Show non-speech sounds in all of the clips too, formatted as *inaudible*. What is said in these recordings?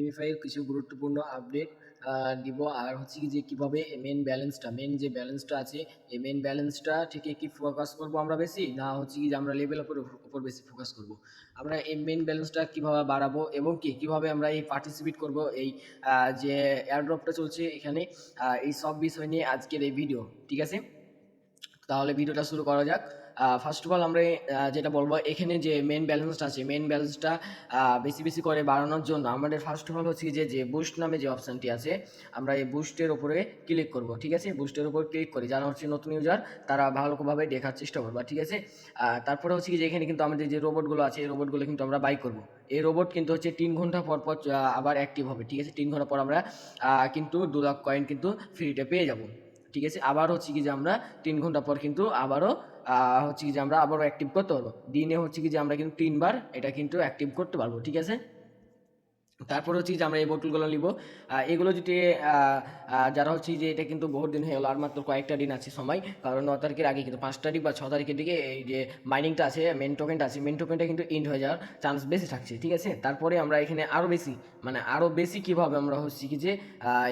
MFI এর কিছু গুরুত্বপূর্ণ আপডেট দিব আর হচ্ছে কি যে, কীভাবে মেন ব্যালেন্সটা মেন যে ব্যালেন্সটা আছে, এই মেন ব্যালেন্সটা থেকে কি ফোকাস করব আমরা বেশি? না হচ্ছে কি যে, আমরা লেভেল উপর উপর বেশি ফোকাস করব? আমরা এই মেন ব্যালেন্সটা কীভাবে বাড়াবো এবং কি, কীভাবে আমরা এই পার্টিসিপেট করব এই যে এয়ারড্রপটা চলছে এখানে এই সব বিষয় নিয়ে আজকের এই ভিডিও ঠিক আছে? তাহলে ভিডিওটা শুরু করা যাক। ফার্স্ট অফ অল আমরা যেটা বলব, এখানে যে মেন ব্যালেন্সটা আছে মেন ব্যালেন্সটা বেশি বেশি করে বাড়ানোর জন্য আমাদের ফার্স্ট অফ অল হচ্ছে যে যে বুস্ট নামে যে অপশানটি আছে, আমরা এই বুস্টের উপরে ক্লিক করব, ঠিক আছে? বুস্টের উপর ক্লিক করি, যারা হচ্ছে নতুন ইউজার তারা ভালোভাবে দেখার চেষ্টা করবা, ঠিক আছে? তারপরে হচ্ছে যে এখানে কিন্তু আমাদের যে রোবটগুলো আছে, এই রোবটগুলো কিন্তু আমরা বাই করব। এই রোবট কিন্তু হচ্ছে তিন ঘণ্টা পর পর আবার অ্যাক্টিভ হবে, ঠিক আছে? তিন ঘণ্টা পর আমরা কিন্তু দু লাখ কয়েন কিন্তু ফ্রিতে পেয়ে যাব, ঠিক আছে? আবার হচ্ছে কি যে আমরা তিন ঘণ্টা পর কিন্তু আবারও হচ্ছে কি যে আমরা আবারও অ্যাক্টিভ করতে পারব। দিনে হচ্ছে কি যে আমরা কিন্তু তিনবার এটা কিন্তু অ্যাক্টিভ করতে পারব, ঠিক আছে? তারপর হচ্ছে যে আমরা এই বোতলগুলো নিব। এগুলো যদি যারা হচ্ছে যে এটা কিন্তু বহুত দিন হয়ে গেলো, আর মাত্র কয়েকটা দিন আছে সময়, কারণ ন তারিখের আগে কিন্তু পাঁচ তারিখ বা ছ তারিখের দিকে এই যে মাইনিংটা আছে মেন টোকেনটা আছে মেন টোকেনটা কিন্তু ইন্ড হয়ে যাওয়ার চান্স বেশি থাকছে, ঠিক আছে? তারপরে আমরা এখানে আরও বেশি মানে আরও বেশি কীভাবে আমরা হচ্ছে কি যে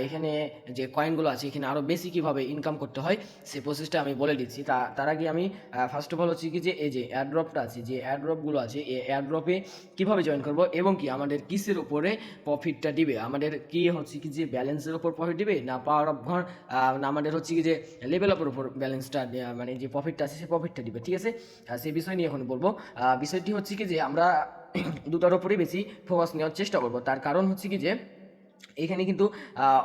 এখানে যে কয়েনগুলো আছে, এখানে আরও বেশি কীভাবে ইনকাম করতে হয়, সে প্রসেসটা আমি বলে দিচ্ছি। তা, তার আগে আমি ফার্স্ট অফ অল হচ্ছে কি যে এই যে অ্যাড্রপটা আছে, যে এয়ারড্রপগুলো আছে, এই এয়ারড্রপে কীভাবে জয়েন করব, এবং কি আমাদের কিসের উপরে প্রফিটটা দিবে। আমাদের কি হচ্ছে কি যে ব্যালেন্সের উপর প্রফিট দিবে না পাওয়ার অফ ঘর না আমাদের হচ্ছে কি যে লেভেল অফের উপর ব্যালেন্সটা মানে যে প্রফিটটা আছে সে প্রফিটটা দিবে, ঠিক আছে? সেই বিষয় নিয়ে এখন বলব। বিষয়টি হচ্ছে কি যে আমরা দুটার উপরেই বেশি ফোকাস নেওয়ার চেষ্টা করব। তার কারণ হচ্ছে কি যে এখানে কিন্তু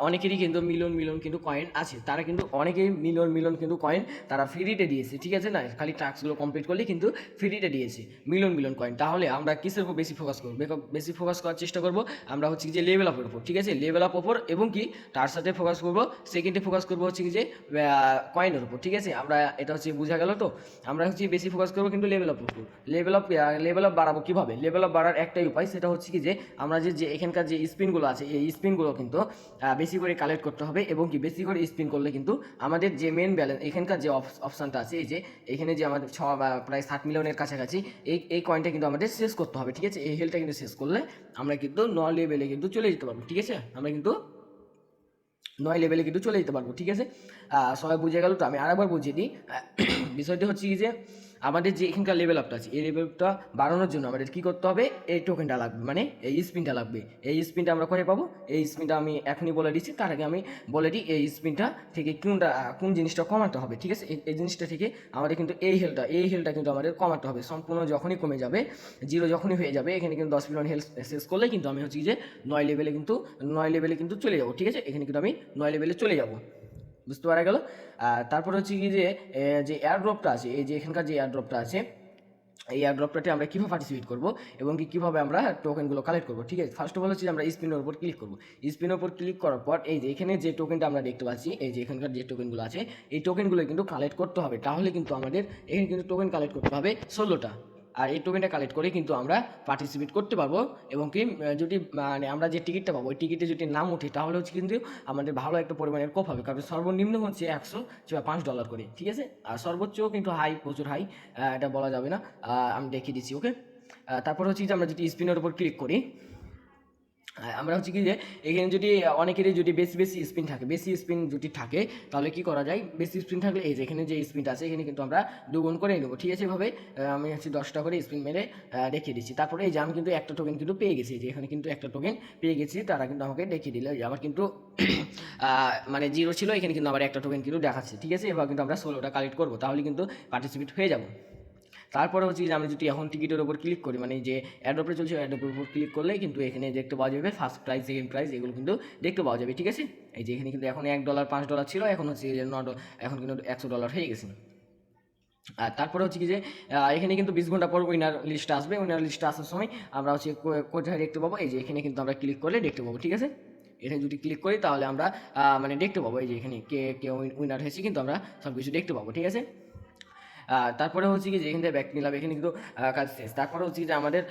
অনেকেরই কিন্তু মিলন মিলন কিন্তু কয়েন আছে। তারা কিন্তু অনেকেই মিলন মিলন কিন্তু কয়েন তারা ফ্রিতে দিয়েছে, ঠিক আছে না? খালি টাস্কগুলো কমপ্লিট করলে কিন্তু ফ্রিতে দিয়েছে, মিলন মিলন কয়েন তাহলে আমরা কিসের উপর বেশি ফোকাস করব? বেশি ফোকাস করার চেষ্টা করব আমরা হচ্ছে যে লেভেল আপের উপর, ঠিক আছে? লেভেল আপ ওপর এবং কি তার সাথে ফোকাস করব সেকেন্ডে ফোকাস করব হচ্ছে যে কয়েনের উপর, ঠিক আছে? আমরা এটা হচ্ছে বোঝা গেল তো? আমরা হচ্ছে বেশি ফোকাস করব কিন্তু লেভেল আপ উপর। লেভেল আপ লেভেল আপ বাড়াবো কীভাবে? লেভেল আপ বাড়ার একটাই উপায় সেটা হচ্ছে কি যে, আমরা যে এখানকার যে স্পিনগুলো আছে, এই স্পিনগুলো কিন্তু বেশি করে কালেক্ট করতে হবে এবং কি বেশি করে স্পিন করলে কিন্তু আমাদের যে মেন ব্যালেন্স এখানকার যে অপশানটা আছে, এই যে এখানে যে আমাদের ছ প্রায় ষাট মিলিয়নের কাছাকাছি, এই এই কয়েনটা কিন্তু আমাদের শেষ করতে হবে, ঠিক আছে? এই হেলটা কিন্তু শেষ করলে আমরা কিন্তু ন লেভেলে কিন্তু চলে যেতে পারব, ঠিক আছে? আমরা কিন্তু নয় লেভেলে কিন্তু চলে যেতে পারব, ঠিক আছে? সবাই বুঝে গেল তো? আমি আরেকবার বুঝিয়ে দিই। *coughs* বিষয়টি হচ্ছে কি যে আমাদের যে এখানকার লেভেল আপটা আছে, এই লেভেলটা বাড়ানোর জন্য আমাদের কি করতে হবে? এই টোকেনটা লাগবে মানে এই স্পিনটা লাগবে। এই স্পিনটা আমরা করে পাবো? এই স্পিনটা আমি এখনই বলে দিচ্ছি, তার আগে আমি বলে দিই এই স্পিনটা থেকে কোনটা, কোন জিনিসটা কমাতে হবে, ঠিক আছে? এই- জিনিসটা থেকে আমাদের কিন্তু এই হেলটা এই হেলটা কিন্তু আমাদের কমাতে হবে। সম্পূর্ণ যখনই কমে যাবে জিরো যখনই হয়ে যাবে, এখানে কিন্তু দশ মিলিয়ন হেলথ শেষ করলে কিন্তু আমি হচ্ছে যে নয় লেভেলে কিন্তু, নয় লেভেলে কিন্তু চলে যাব, ঠিক আছে? এখানে কিন্তু আমি নয় লেভেলে চলে যাব। বুঝতে পারা গেল? তারপর হচ্ছে কি যে যে এয়ারড্রপটা আছে, এই যে এখানকার যে এয়ারড্রপটা আছে, এই এয়ারড্রপটাতে আমরা কীভাবে পার্টিসিপেট করব এবং কি কীভাবে আমরা টোকেনগুলো কালেক্ট করব, ঠিক আছে? ফার্স্ট অফ অল হচ্ছে আমরা স্পিনের উপর ক্লিক করব। স্পিনের উপর ক্লিক করার পর, এই যে এখানে যে টোকেনটা আমরা দেখতে পাচ্ছি, এই যে এখানকার যে টোকেনগুলো আছে, এই টোকেনগুলো কিন্তু কালেক্ট করতে হবে। তাহলে কিন্তু আমাদের এখানে কিন্তু টোকেন কালেক্ট করতে হবে ষোলোটা। আর এই টোকেনটা কালেক্ট করে কিন্তু আমরা পার্টিসিপেট করতে পারব এবং কি যদি মানে আমরা যে টিকিটটা পাবো, ওই টিকিটে যদি নাম উঠে তাহলে হচ্ছে কিন্তু আমাদের ভালো একটা পরিমাণের কোপ হবে। কারণ সর্বনিম্ন হচ্ছে একশো বা পাঁচ ডলার করে, ঠিক আছে? আর সর্বোচ্চ কিন্তু হাই প্রচুর হাই এটা বলা যাবে না। আমি দেখিয়ে দিচ্ছি ওকে তারপর হচ্ছে যে আমরা যদি স্পিনের উপর ক্লিক করি আমরা হচ্ছে কি যে, এখানে যদি অনেকেরই যদি বেশি বেশি স্পিন থাকে, বেশি স্পিন যদি থাকে, তাহলে কি করা যায়? বেশি স্পিন থাকলে এই যে, এখানে যে স্পিনটা আছে, এখানে কিন্তু আমরা দুগুণ করে নেব। ঠিক আছে এভাবে আমি হচ্ছে দশটা করে স্পিন মেরে রেখে দিচ্ছি। তারপরে এই যে, আমি কিন্তু একটা টোকেন কিন্তু পেয়ে গেছি। যে, এখানে কিন্তু একটা টোকেন পেয়ে গেছি, তারা কিন্তু আমাকে দেখিয়ে দিল। আমার কিন্তু *clears throat* মানে জিরো ছিল, এখানে কিন্তু আবার একটা টোকেন কিন্তু দেখাচ্ছে। ঠিক আছে? এবার কিন্তু আমরা ষোলোটা কালেক্ট করব, তাহলে কিন্তু পার্টিসিপেট হয়ে যাব। তারপরে হচ্ছে যে আমি যদি এখন টিকিটের উপর ক্লিক করি মানে যে অ্যাডোপে চলছে অ্যাডোপের উপর ক্লিক করলে কিন্তু এখানে দেখতে পাওয়া যাবে ফার্স্ট প্রাইস সেকেন্ড প্রাইস এগুলো কিন্তু দেখতে পাওয়া যাবে, ঠিক আছে? এই যে এখানে কিন্তু এখন এক ডলার পাঁচ ডলার ছিল, এখন হচ্ছে যে ন এখন কিন্তু একশো ডলার হয়ে গেছে। আর তারপরে হচ্ছে কি যে এখানে কিন্তু বিশ ঘণ্টা পর উইনার লিস্ট আসবে উইনার লিস্ট আসার সময় আমরা হচ্ছে কোথায় দেখতে পাবো? এই যে এখানে কিন্তু আমরা ক্লিক করলে দেখতে পাবো, ঠিক আছে? এখানে যদি ক্লিক করি তাহলে আমরা মানে দেখতে পাবো, এই যে এখানে কে কে উইনার হয়েছে, কিন্তু আমরা সব কিছু দেখতে পাবো, ঠিক আছে? তারপরে হচ্ছে কি যে এখান থেকে ব্যাক নিলাম, এখানে কিন্তু কাজ শেষ। তারপরে হচ্ছে কি যে আমাদের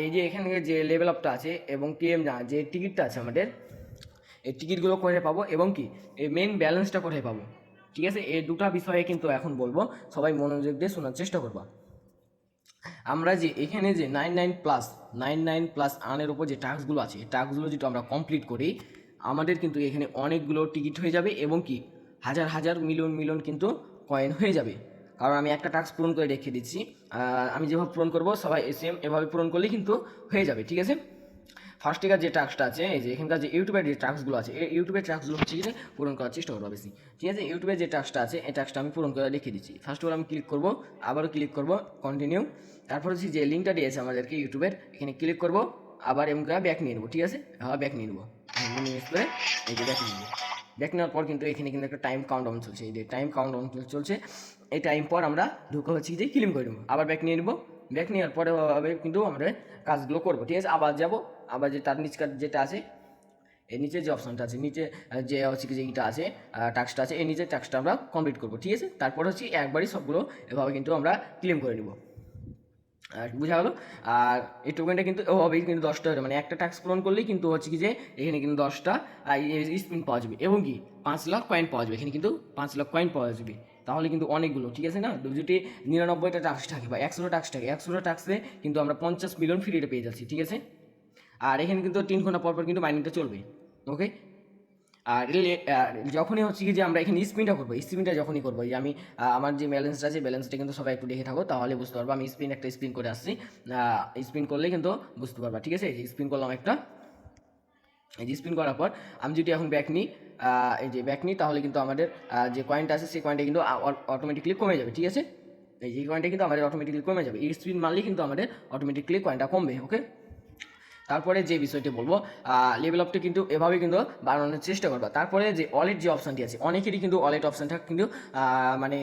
এই যে এখানে যে লেভেল আপটা আছে এবং টিএম যে টিকিটটা আছে আমাদের, এই টিকিটগুলো কোথায় পাবো এবং কি, এই মেন ব্যালেন্সটা কোথায় পাবো? ঠিক আছে? এই দুটো বিষয়ে কিন্তু এখন বলব। সবাই মনোযোগ দিয়ে শোনার চেষ্টা করবা। আমরা যে এখানে যে nine nine plus nine nine plus আনের উপর যে টাস্কগুলো আছে, এই টাস্কগুলো যদি আমরা কমপ্লিট করি, আমাদের কিন্তু এখানে অনেকগুলো টিকিট হয়ে যাবে এবং কি, হাজার হাজার মিলিয়ন মিলিয়ন কিন্তু কয়েন হয়ে যাবে। কারণ আমি একটা টাস্ক পূরণ করে রেখে দিচ্ছি। আমি যেভাবে পূরণ করব, সবাই সেম এভাবে পূরণ করলেই কিন্তু হয়ে যাবে, ঠিক আছে? ফার্স্ট টিকার যে টাস্কটা আছে, এই যে এখানকার যে ইউটিউবের যে টাস্কগুলো আছে, এই ইউটিউবের টাস্কগুলো হচ্ছে কি যে পূরণ করার চেষ্টা করব বেশি ঠিক আছে? ইউটিউবের যে টাস্কটা আছে, এই টাস্কটা আমি পূরণ করে লিখে দিচ্ছি। ফার্স্ট অফ অল আমি ক্লিক করব, আবারও ক্লিক করব কন্টিনিউ তারপর হচ্ছে যে লিঙ্কটা দিয়েছে আমাদেরকে ইউটিউবের এখানে ক্লিক করব, আবার এমন করে ব্যাক নিয়ে নেব, ঠিক আছে? আবার ব্যাক নিয়ে নেব। ইউজ করে এই যে ব্যাক নিয়ে নেব। ব্যাক নেওয়ার পর কিন্তু এখানে কিন্তু একটা টাইম কাউন্টডাউন চলছে। এই যে টাইম কাউন্টডাউন চলছে এই টাইম পর আমরা ঢুকে হচ্ছে যে ক্লিম করে নেব। আবার ব্যাক নিয়ে নেব। ব্যাক নেওয়ার পরে কিন্তু আমরা কাজগুলো করব, ঠিক আছে? আবার যাব। আবার যে তার নিচকার যেটা আছে, এর নিচে যে অপশনটা আছে, নিচে যে হচ্ছে কি যে ইটা আছে টাস্কটা আছে এই নিচে টাস্কটা আমরা কমপ্লিট করব, ঠিক আছে? তারপর হচ্ছে একবারই সবগুলো এভাবে কিন্তু আমরা ক্লেম করে নিব। আর বোঝা গেলো? আর এই টোকেনটা কিন্তু ওভাবেই কিন্তু দশটা হলো। মানে একটা টাস্ক পূরণ করলেই কিন্তু হচ্ছে কি যে এখানে কিন্তু দশটা স্পিন পাওয়া যাবে। এবং কি? পাঁচ লাখ কয়েন পাওয়া যাবে। এখানে কিন্তু পাঁচ লাখ কয়েন পাওয়া যাবে। তাহলে কিন্তু অনেকগুলো, ঠিক আছে না? যদি নিরানব্বইটা টাস্ক থাকে বা একশোটা টাস্ক থাকে, একশোটা টাস্কে কিন্তু আমরা পঞ্চাশ মিলিয়ন ফ্রিতে পেয়ে যাচ্ছি, ঠিক আছে? আর এখানে কিন্তু তিন ঘণ্টা পর পর কিন্তু মাইনিংটা চলবে ওকে আর যখনই হচ্ছে কি যে আমরা এখানে স্পিনটা করব স্পিনটা যখনই করব যে আমি আমার যে ব্যালেন্সটা আছে ব্যালেন্সটা কিন্তু সবাই একটু দেখে থাকো, তাহলে বুঝতে পারব আমি স্পিন একটা স্পিন করে আসছি স্পিন করলে কিন্তু বুঝতে পারবা, ঠিক আছে? স্পিন করলাম একটা, এই স্পিন করার পর আমি যদি এখন ব্যাক নিই এই যে ব্যাক নিই তাহলে কিন্তু আমাদের যে কয়েনটা আছে, সেই কয়েনটা কিন্তু অটোমেটিকলি কমে যাবে, ঠিক আছে? এই যে কয়েনটা কিন্তু আমাদের অটোমেটিকলি কমে যাবে। এই স্পিন মারলেই কিন্তু আমাদের অটোমেটিকলি কয়েনটা কমবে ওকে তারপরে যে বিষয়টি বলব লেভেল আপটা কিন্তু এভাবে কিন্তু বাড়ানোর চেষ্টা করবা। তারপরে যে অলেট যে অপশানটি আছে, অনেকেরই কিন্তু অলেট অপশানটা কিন্তু মানে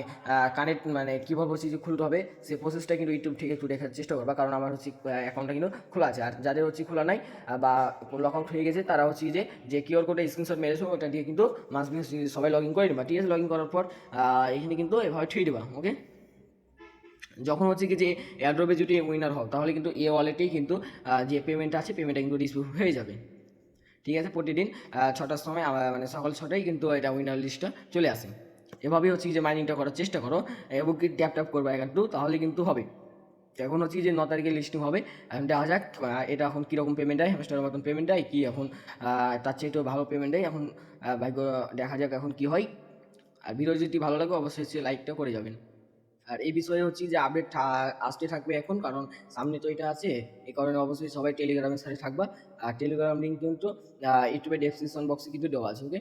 কানেক্ট মানে কীভাবে হচ্ছে যে খুলতে হবে সেই প্রসেসটা কিন্তু ইউটিউব থেকে একটু দেখার চেষ্টা করবা, কারণ আমার হচ্ছে অ্যাকাউন্টটা কিন্তু খোলা আছে। আর যাদের হচ্ছে খোলা নাই বা লক আউট হয়ে গেছে, তারা হচ্ছে যে যে কিউআর কোডে স্ক্রিনশট মেরেছো ওটা দিয়ে কিন্তু মাস সবাই লগ ইন করে নেবা। ঠিক আছে? লগ ইন করার পর এখানে কিন্তু এভাবে ঠুয়ে দেবা ওকে যখন হচ্ছে কি যে এয়ারড্রপে যদি উইনার হও, তাহলে কিন্তু এ ওয়ালেটেই কিন্তু যে পেমেন্ট আছে পেমেন্টটা কিন্তু রিসিভ হয়ে যাবে। ঠিক আছে? প্রতিদিন ছটার সময় মানে সকাল ছটায় কিন্তু এটা উইনার লিস্টটা চলে আসে। এভাবেই হচ্ছে যে মাইনিংটা করার চেষ্টা করো, এবং কি ট্যাপ ট্যাপ করবে একটু তাহলে কিন্তু হবে। এখন হচ্ছে যে ন তারিখে লিস্টিং হবে, এখন দেখা যাক এটা এখন কীরকম পেমেন্ট দেয় হ্যামস্টারের মতন পেমেন্ট দেয়, কি এখন তার চেয়ে একটু ভালো পেমেন্ট দেয়, এখন ভাগ্য, দেখা যাক এখন কি হয়। আর ভিডিও যদি ভালো লাগে, অবশ্যই লাইকটা করে যাবেন। আর এই বিষয়ে হচ্ছে যে আপডেট আসতে থাকবে এখন, কারণ সামনে তো এটা আছে, এই কারণে অবশ্যই সবাই টেলিগ্রামের সাথে থাকবা। আর টেলিগ্রাম লিঙ্ক কিন্তু ইউটিউবের ডেসক্রিপশন বক্সে কিন্তু দেওয়া আছে ওকে